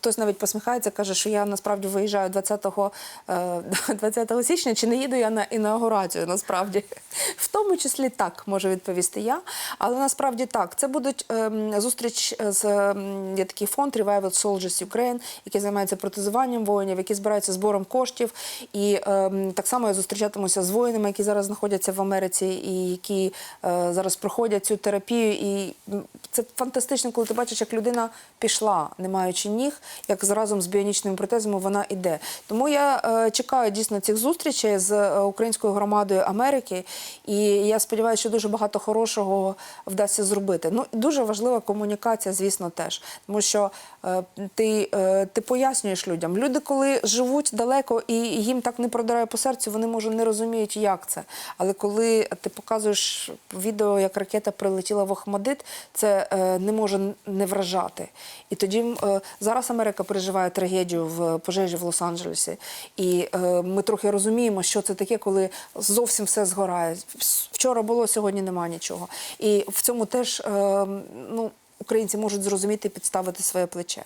Хтось навіть посміхається, каже, що я насправді виїжджаю 20, е, 20 січня, чи не їду я на інаугурацію, насправді. В тому числі так можу відповісти я. Але насправді так. Це будуть ем, зустріч з ем, такий фонд Revival Soldiers Ukraine, який займається протезуванням воїнів, який збирається збором коштів. І ем, так само я зустрічатимуся з воїнами, які зараз знаходяться в Америці і які е, зараз проходять цю терапію. І це фантастично, коли ти бачиш, як людина пішла, не маючи ніг, як разом з біонічними протезами вона іде. Тому я е, чекаю дійсно цих зустрічей з е, українською громадою Америки, і я сподіваюся, що дуже багато хорошого вдасться зробити. Ну дуже важлива комунікація, звісно, теж, тому що е, ти, е, ти пояснюєш людям. Люди, коли живуть далеко і їм так не продирає по серцю, вони може не розуміють, як це. Але коли ти показуєш відео, як ракета прилетіла в Охмадит, це е, не може не вражати. І тоді е, зараз Америка переживає трагедію в пожежі в Лос-Анджелесі. І е, ми трохи розуміємо, що це таке, коли зовсім все згорає. Вчора було, сьогодні немає нічого. І в цьому теж ну, українці можуть зрозуміти і підставити своє плече.